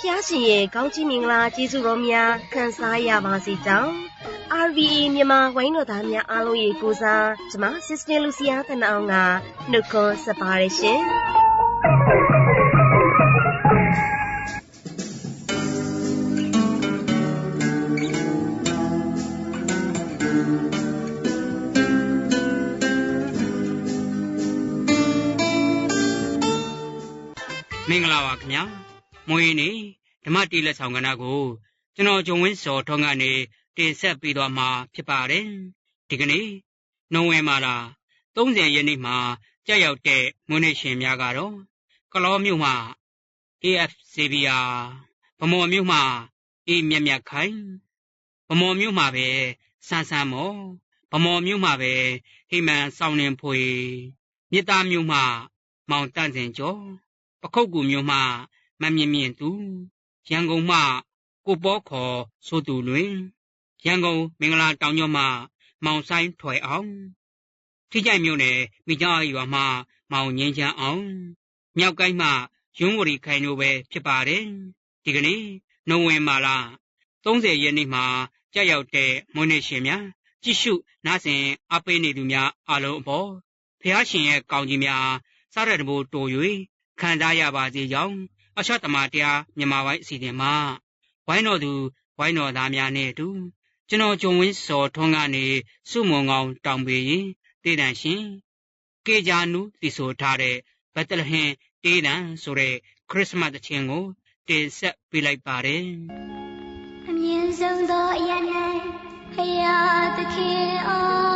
ဖျားရှင်ရဲ့ကောင်းချီးမင်္ဂလာကျေးဇူးတော်များခံစားရပါစေကြောင်း RVE မြန်မာဝိုင်းတော်သားများအားလုံးရေကိုစားကျမ Sister Lucia တနအောင်ကနှုတ်ခွန်းဆက်ပါတယ်ရှင် မွေးနေ့ဓမ္မတီလက်ဆောင်ကဏ္ဍကိုကျွန်တော်ဂျုံဝင်းစောထွန်းကနေတင်ဆက်ပေးသွားမှာဖြစ်ပါတယ်ဒီကနေ့နိုဝင်ဘာလ30ရက်နေ့မှာကြာရောက်တဲ့မွေးနေ့ရှင်များကတော့ကလောမြို့မှာ AF Xavier ဗမော်မြို့မှာအေးမြတ်မြတ်ခိုင်ဗမော်မြို့မှာပဲဆန်းဆန်းမော်ဗမော်မြို့မှာပဲဟိမန်စောင်းနေဖွေမြစ်သားမြို့မှာမောင်တန့်စင်ကျော်ပခုတ်ကူမြို့မှ မမြင့်မြင့်သူရန်ကုန်မှကိုပေါခေါ်ဆိုသူလွင်ရန်ကုန်မင်္ဂလာတောင်ကျော်မှမောင်ဆိုင်ထွယ်အောင်ထိကြိုက်မြို့နယ်မိသားရွာမှမောင်ငင်းချမ်းအောင်မြောက်ကိုင်းမှရုံးဝရီခိုင်တို့ပဲဖြစ်ပါတယ်ဒီကနေ့နိုဝင်ဘာလ30ရက်နေ့မှာကြာရောက်တဲ့မွေးနေ့ရှင်များကြည့်ရှုနားဆင်အားပေးနေသူများအားလုံးအပေါ်ဖះရှင်ရဲ့ကောင်းကြီးများစားရတဲ့ဘို့တို၍ခံစားရပါစေကြောင်း အရှတမတရားမြန်မာပိုင်းအစီအစဉ်မှာဝိုင်းတော်သူဝိုင်းတော်သားများနဲ့အတူကျွန်တော်ဂျုံဝင်းစော်ထွန်းကနေစုမုံကောင်တောင်ပေရင်တေးတန်ရှင်ကေဂျာနုတည်ဆိုထားတဲ့ဘက်တလဟင်တေးတန်ဆိုတဲ့ခရစ်စမတ်တခြင်းကိုတင်ဆက်ပေးလိုက်ပါတယ်အမြင့်ဆုံးသောအရနဲ့ဖရာသခင်အော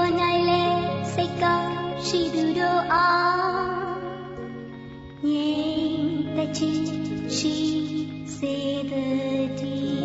ကြီးပေါ်၌လဲစိတ်ကောင်းရှိသူတို့အောင်ငြိမ်သက်ခြင်းရှိစေတည်း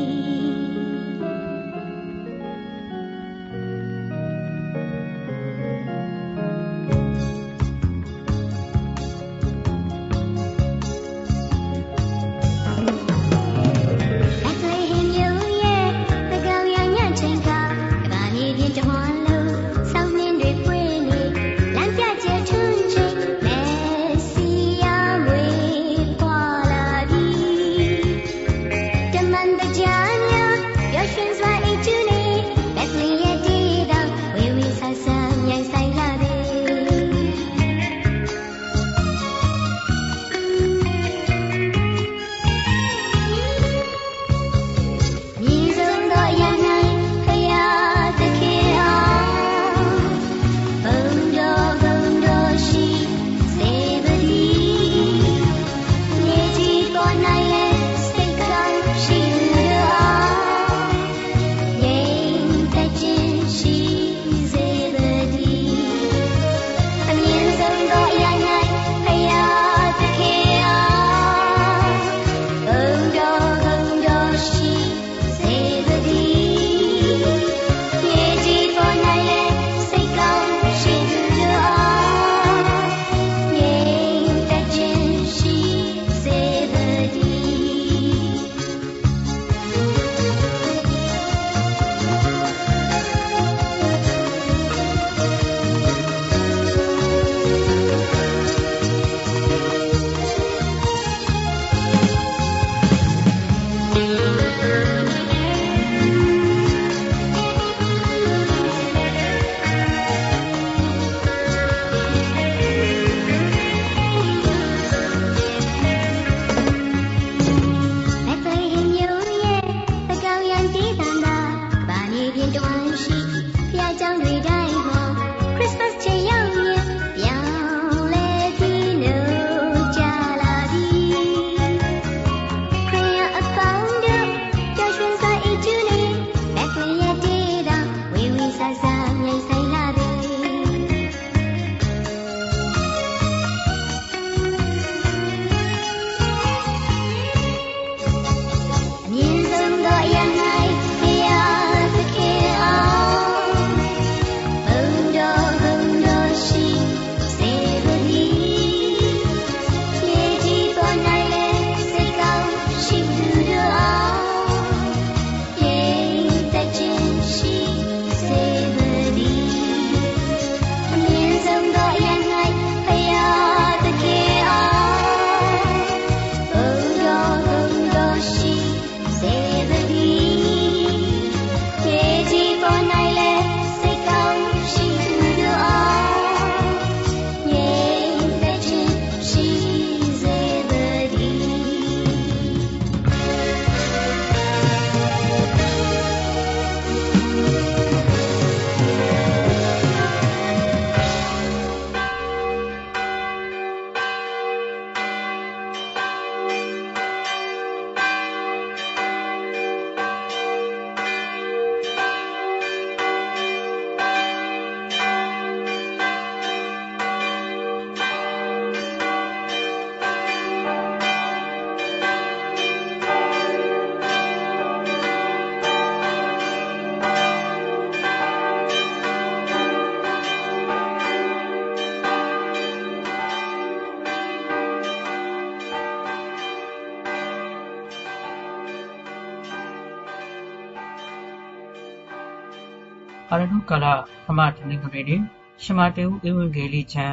အာရဏုကာလဓမ္မတနင်္ဂနွေနေ့ရှမတေဟုဧဝံဂေလိချံ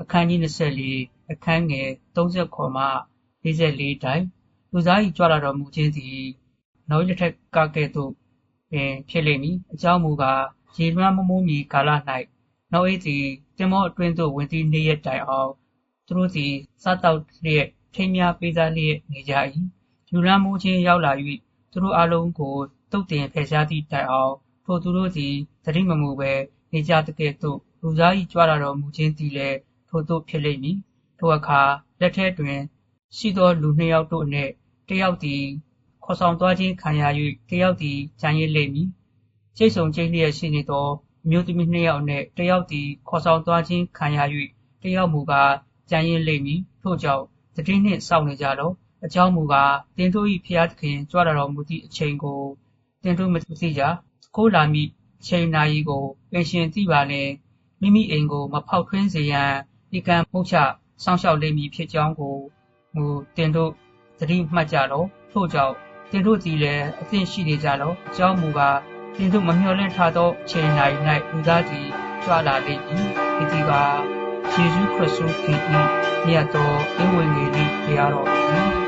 အခန်းကြီး24အခန်းငယ်30မှ44တိုင်လူသား၏ကြွလာတော်မူခြင်းသည်နောက်တစ်ထက်ကကဲ့သို့ပင်ဖြစ်လိမ့်မည်အကြောင်းမူကားရေလွှမ်းမမိုးမီကာလ၌နောက်၏သည်တင်မောအတွင်းသို့ဝင်သည့်နေ့ရက်တိုင်အောင်သူတို့သည်စားတောက်လျက်ထိမ်းများပေးစားလျက်နေကြ၏ယူလွှမ်းမိုးခြင်းရောက်လာ၍သူတို့အလုံးကိုတုတ်တင်ဖယ်ရှားသည့်တိုင်အောင် ထိုသူတို့သည် သတိမမူဘဲ နေကြသကဲ့သို့ လူသား၏ကြွလာတော်မူခြင်းသည်လည်း ထိုသို့ဖြစ်လိမ့်မည် ထိုအခါ လက်ထဲတွင်ရှိသောလူနှစ်ယောက်တို့နှင့်တယောက်သည် ခေါ်ဆောင်သွားခြင်းခံရ၍တယောက်သည်ဂျန်ရစ်လိမ့်မည်ကျိတ်ဆုံကျိတ်လျက်ရှိနေသော အမျိုးသမီးနှစ်ယောက်နှင့်တယောက်သည် ခေါ်ဆောင်သွားခြင်းခံရ၍တယောက်မူကားဂျန်ရစ်လိမ့်မည် ထို့ကြောင့်တတိနှင့်စောင့်နေကြလော့ အကြောင်းမူကားတင်တို့၏ဖျားသခင် ကြွလာတော်မူသည့်အချိန်ကိုတင်တို့ မသိကြ ခိုးလာမည့်ချိန်နာရီကိုပင်ရှင်သိပါလင်မိမိအိမ်ကိုမဖောက်ထွင်းစေရန်ဒီကံမှုချစောင့်ရှောက်လိမ့်မည်ဖြစ်ကြောင်းကိုမူတင်တို့သတိမှတ်ကြလော့ထို့ကြောင့်တင်တို့သည်လည်းအသင့်ရှိနေကြလော့အကြောင်းမူကားတင်တို့မမျှော်လင့်ထားသောချိန်နာရီ၌လူသားသည်ကြွလာလိမ့်မည်ဒီဒီကယေရှုခရစ်သူခင်၏မြတ်သောအင်ဝင်ကြီးတရားတော်သည်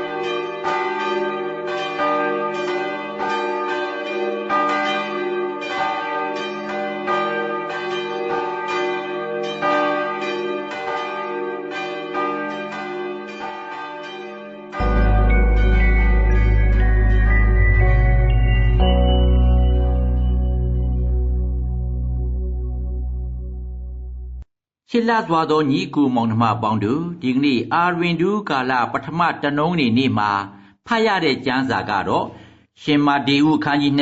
ချစ်လပ်သွားသောညီအကိုမောင်နှမပေါင်းတို့ဒီကနေ့အာရင်ဒူးကာလပထမတနုံးနေနေ့မှာဖတ်ရတဲ့ကျမ်းစာကတော့ရှင်မာတေဟုအခန်းကြီး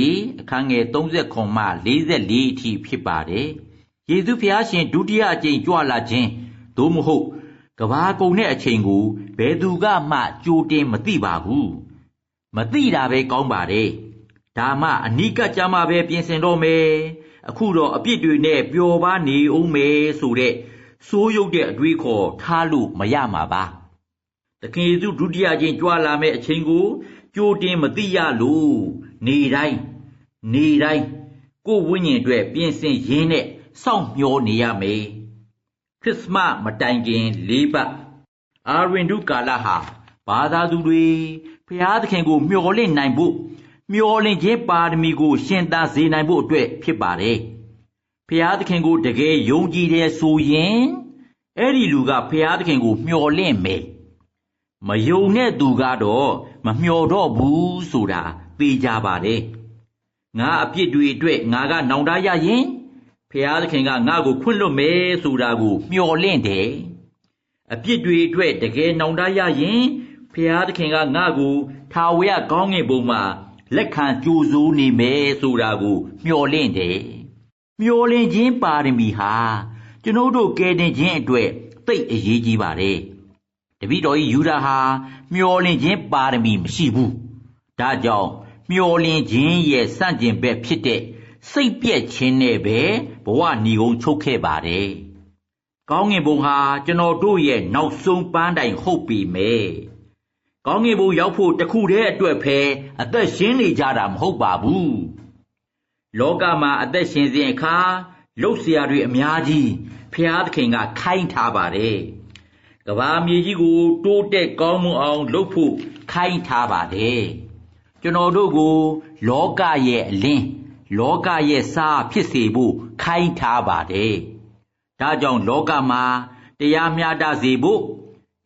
24အခန်းငယ်30မှ44အထိဖြစ်ပါတယ်။ယေရှုဖျားရှင်ဒုတိယအကြိမ်ကြွလာခြင်းသို့မဟုတ်ကဘာကုန်တဲ့အချိန်ကိုဘယ်သူကမှကြိုတင်မသိပါဘူး။မသိတာပဲကောင်းပါတယ်။ဒါမှအနိကကြမှာပဲပြင်ဆင်တော့မယ်။ အခုတော့အပြစ်တွေနဲ့ပျော်ပါနေအောင်မယ်ဆိုတဲ့စိုးရုပ်တဲ့အတွေးခေါ်ထားလို့မရမှာပါ။သခင်ယေရှုဒုတိယကျင့်ကြွလာမယ့်အချိန်ကိုကြိုတင်မသိရလို့နေတိုင်းနေတိုင်းကိုယ်ဝိညာဉ်အတွက်ပြင်ဆင်ရင်းနဲ့စောင့်မျှော်နေရမယ်။ခရစ်မတ်မတိုင်ခင်၄ပတ်အာရင်ဒုကာလဟာဘာသာသူတွေဖျားသခင်ကိုမျှော်လင့်နိုင်ဖို့ မျော်လင့်ခြင်းပါရမီကို ရှင်သန်စေနိုင်ဖို့အတွက်ဖြစ်ပါတယ်။ဖျားသခင်ကိုတကယ်ယုံကြည်တယ်ဆိုရင်အဲ့ဒီလူကဖျားသခင်ကိုမျှော်လင့်မယ်။မယုံတဲ့သူကတော့မမျှော်တော့ဘူးဆိုတာသိကြပါတယ်။ငါအပြစ်တွေအတွက်ငါကနောင်တရရင်ဖျားသခင်ကငါ့ကိုခွင့်လွတ်မယ်ဆိုတာကိုမျှော်လင့်တယ်။အပြစ်တွေအတွက်တကယ်နောင်တရရင်ဖျားသခင်ကငါ့ကိုထာဝရကောင်းငင်ဘုံမှာ လက်ခံကြိုးစိုးနေမယ်ဆိုတာကိုမျှော်လင့်တယ်။မျှော်လင့်ခြင်းပါရမီဟာကျွန်ုပ်တို့ကယ်တင်ခြင်းအတွက်သိပ်အရေးကြီးပါတယ်။တပည့်တော်ကြီးယူဒာဟာမျှော်လင့်ခြင်းပါရမီမရှိဘူး။ဒါကြောင့်မျှော်လင့်ခြင်းရဲ့စန့်ကျင်ဘက်ဖြစ်တဲ့စိတ်ပြက်ခြင်းနဲ့ပဲဘဝหนีကုန်ချုပ်ခဲ့ပါတယ်။ကောင်းငင်ဘုံဟာကျွန်တော်တို့ရဲ့နောက်ဆုံးပန်းတိုင်ဟုတ်ပြီမယ်။ ကောင်းငင်ဘုံရောက်ဖို့တခုတည်းအတွက်ပဲအသက်ရှင်နေကြတာမဟုတ်ပါဘူး။လောကမှာအသက်ရှင်စဉ်အခါလှုပ်ရှားတွေအများကြီးဖျားသခင်ကခိုင်းထားပါတယ်။ကဘာမြေကြီးကို တိုးတက်ကောင်းမွန်အောင်လုပ်ဖို့ခိုင်းထားပါတယ်။ကျွန်တော်တို့ကို လောကရဲ့အလင်းလောကရဲ့စားဖြစ်စေဖို့ခိုင်းထားပါတယ်။ဒါကြောင့်လောကမှာတရားမျှတစေဖို့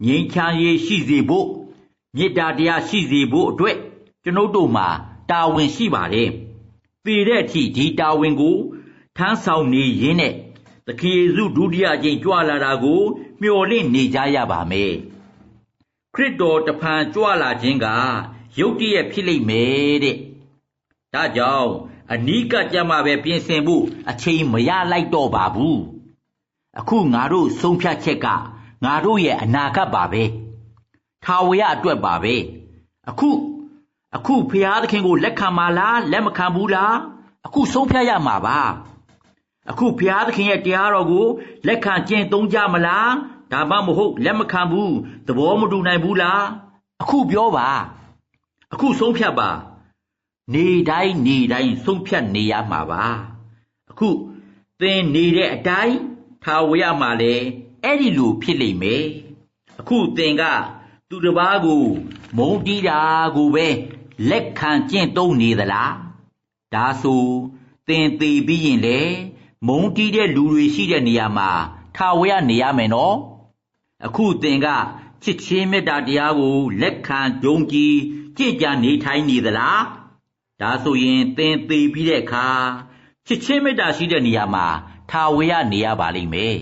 ငြိမ်းချမ်းရေးရှိစေဖို့ မေတ္တာတရားရှိစေဖို့အတွက်ကျွန်ုပ်တို့မှာတာဝန်ရှိပါတယ်။ပေတဲ့အထိဒီတာဝန်ကိုထမ်းဆောင်နေရင်းနဲ့သခင်ယေရှုဒုတိယအကြိမ်ကြွလာတာကိုမျှော်လင့်နေကြရပါမယ်။ခရစ်တော်တဖန်ကြွလာခြင်းကရုတ်တရက်ဖြစ်လိမ့်မယ်တဲ့။ဒါကြောင့်အနီးကပ်ကြမှာပဲပြင်ဆင်ဖို့အချိန်မရလိုက်တော့ပါဘူး။အခုငါတို့ဆုံးဖြတ်ချက်ကငါတို့ရဲ့အနာဂတ်ပါပဲ။ ထာဝရအတွက်ပါပဲ။အခုအခုဖျားသခင်ကိုလက်ခံပါလားလက်မခံဘူးလားအခုဆုံးဖြတ်ရမှာပါအခုဖျားသခင်ရဲ့တရားတော်ကိုလက်ခံကျင့်သုံးကြမလားဒါမှမဟုတ်လက်မခံဘူးသဘောမတူနိုင်ဘူးလားအခုပြောပါအခုဆုံးဖြတ်ပါနေတိုင်းနေတိုင်းဆုံးဖြတ်နေရမှာပါအခုသင်နေတဲ့အတိုင်းထာဝရမှာလည်းအဲ့ဒီလိုဖြစ်လိမ့်မယ်အခုသင်က သူတစ်ပါးကိုမုန်းတီးတာကိုပဲလက်ခံကျင့်သုံးနေသလားဒါဆိုသင်သေးပြီးရင်လေမုန်းတီးတဲ့လူတွေရှိတဲ့နေရာမှာထာဝရနေရမယ်နော်အခုသင်ကချစ်ချင်းမေတ္တာတရားကိုလက်ခံယုံကြည်ကြည်ကြနေထိုင်နေသလားဒါဆိုရင်သင်သေးပြီးတဲ့အခါချစ်ချင်းမေတ္တာရှိတဲ့နေရာမှာထာဝရနေရပါလိမ့်မယ်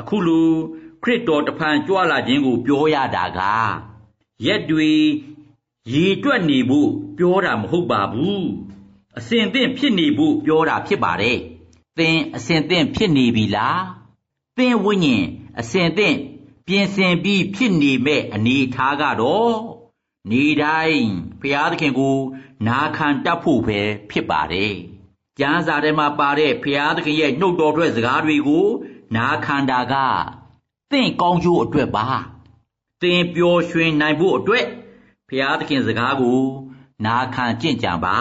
အခုလူ ခရစ်တော်တဖန်ကြွလာခြင်းကိုပြောရတာကရက်တွေရေတွက်နေဖို့ပြောတာမဟုတ်ပါဘူးအစဉ်သင့်ဖြစ်နေဖို့ပြောတာဖြစ်ပါတယ်သင်အစဉ်သင့်ဖြစ်နေပြီလားသင်ဝိညာဉ်အစဉ်သင့်ပြင်ဆင်ပြီးဖြစ်နေမဲ့အနေထားကတော့နေတိုင်းဘုရားသခင်ကို နာခံတတ်ဖို့ပဲဖြစ်ပါတယ်ကျမ်းစာထဲမှာပါတဲ့ဘုရားသခင်ရဲ့နှုတ်တော်ထွက်စကားတွေကိုနာခံတာကသ င်ကောင်းကျိုးအတွက်ပါသင်ပျော်ရွှင်နိုင်ဖို့အတွက်ဘုရားသခင်စကားကို နာခံကြင့်ကြံပါ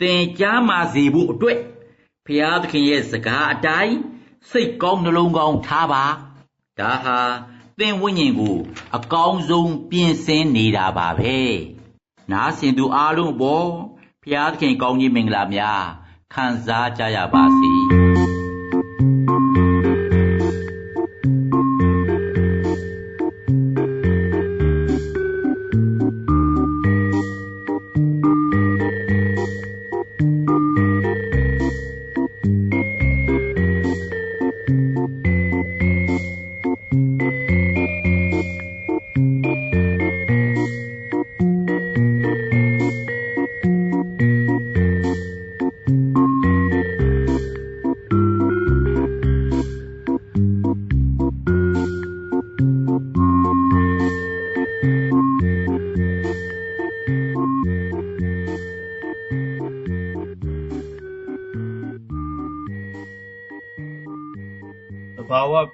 သင်ကြားမာစေဖို့အတွက်ဘုရားသခင်ရဲ့စကားအတိုင်းစိတ်ကောင်းနှလုံးကောင်းထားပါဒါဟာသင်ဝိညာဉ်ကို အကောင်းဆုံးပြင်ဆင်နေတာပါပဲနားဆင်သူအားလုံးအပေါ်ဘုရားသခင်ကောင်းကြီးမင်္ဂလာများခံစားကြရပါစေ။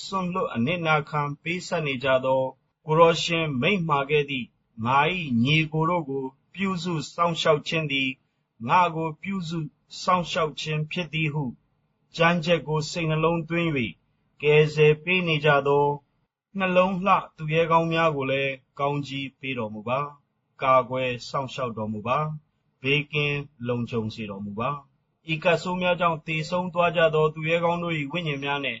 စွန့်လွတ်အနစ်နာခံပေးဆက်နေကြသော ကိုရောရှင် မိန့်မှာခဲ့သည့် ငါ၏ညီကိုတို့ကို ပြုစုစောင့်ရှောက်ခြင်းသည် ငါကို ပြုစုစောင့်ရှောက်ခြင်းဖြစ်သည်ဟုကြမ်းချက်ကို စိတ်နှလုံးသွင်း၍ကယ်ဆယ်ပေးနေကြသော နှလုံးလှသူရဲကောင်းများကိုလည်း ကောင်းကြီးပေးတော်မူပါ ကာကွယ်စောင့်ရှောက်တော်မူပါ ဘေးကင်းလုံခြုံစေတော်မူပါ ဤကဆိုးများကြောင့်တည်ဆုံးသွားကြသော သူရဲကောင်းတို့၏ဝိညာဉ်များနှင့်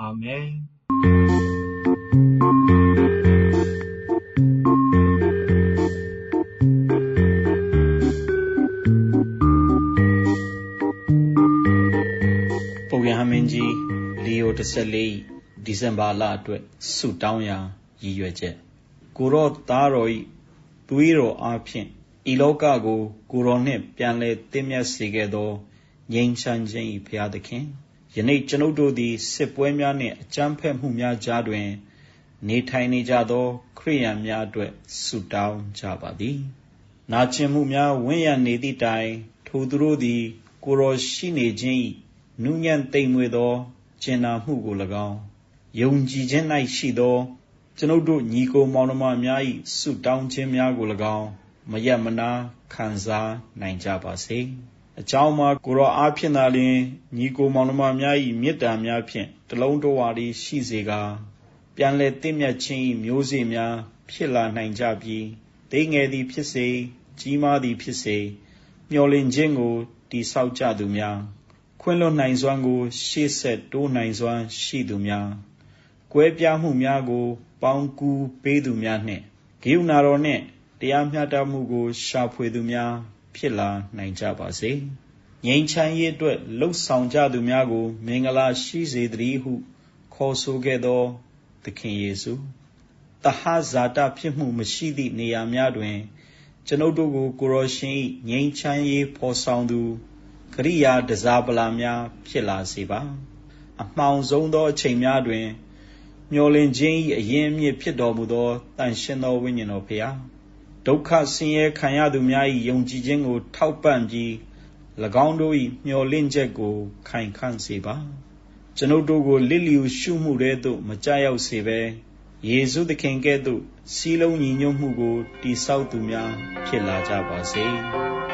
အာမင်ပုပ်ရဟန်းမင်းကြီး2024ဒီဇင်ဘာလအတွက်ဆုတောင်းရာရည်ရွယ်ချက်ကိုရောသားတော်ဤသွေးတော်အားဖြင့်ဤလောကကိုကိုရောနှင့်ပြန်လဲတည်မြတ်စေခဲ့သောငြိမ်းချမ်းခြင်း၏ဘုရားသခင် ယနေ့ကျွန်ုပ်တို့သည်စစ်ပွဲများနှင့်အကြမ်းဖက်မှုများကြားတွင် နေထိုင်နေကြသော ခရိယန်များအတွက်ဆုတောင်းကြပါသည်နာကျင်မှုများဝင့်ရနေသည့်တိုင်ထိုသူတို့သည် ကိုရောရှိနေခြင်း၏နုညံ့သိမ်မွေသောကျင်နာမှုကို၎င်းယုံကြည်ခြင်း၌ရှိသော ကျွန်ုပ်တို့ညီကိုမောင်နှမများ၏ဆုတောင်းခြင်းများကို၎င်းမယက်မနာခံစားနိုင်ကြပါစေ အကြောင်းမှာကိုရောအားဖြင့်သာလျှင်ညီကိုမောင်နှမများ၏မေတ္တာများဖြင့်တလုံးတော်ဝါသည်ရှိစေကားပြန်လဲတင့်မြတ်ခြင်း၏မျိုးစေ့များဖြစ်လာနိုင်ကြပြီးတိငယ်သည်ဖြစ်စေကြီးမားသည်ဖြစ်စေမျော်လင့်ခြင်းကိုတိဆောက်ကြသူများခွင့်လွတ်နိုင်စွမ်းကို ရှေ့ဆက်တိုးနိုင်စွမ်းရှိသူများကွဲပြားမှုများကို ပေါင်းကူးပေးသူများနှင့်ဂိယူနာတော်နှင့်တရားမျှတမှုကို ရှာဖွေသူများ ဖြစ်လာနိုင်ကြပါစေငြိမ်းချမ်းရေးအတွက်လှုပ်ဆောင်ကြသူများကို မင်္ဂလာရှိစေတည်းဟု ခေါ်ဆိုခဲ့သော သခင်ယေရှုတဟဇာတဖြစ်မှုမရှိသည့်နေရာများတွင် ကျွန်ုပ်တို့ကိုကိုရောရှင်၏ငြိမ်းချမ်းရေးဖော်ဆောင်သူကရိယာတစားပလာများ ဖြစ်လာစေပါအမှောင်ဆုံးသောအချိန်များတွင် မျောလင့်ခြင်း၏အရင်အမြစ်ဖြစ်တော်မူသောတန်ရှင်သောဝိညာဉ်တော်ဖျား ဒုက္ခဆင်းရဲခံရသူများ၏ယုံကြည်ခြင်းကို ထောက်ပံ့ပြီး၎င်းတို့၏မျှော်လင့်ချက်ကို ခိုင်ခန့်စေပါကျွန်ုပ်တို့ကိုလစ်လျူရှုမှုတဲသို့မကြရောက်စေဘဲယေရှုသခင်ကဲ့သို့စီးလုံးညီညွတ်မှုကိုတိဆောက်သူများဖြစ်လာကြပါစေ။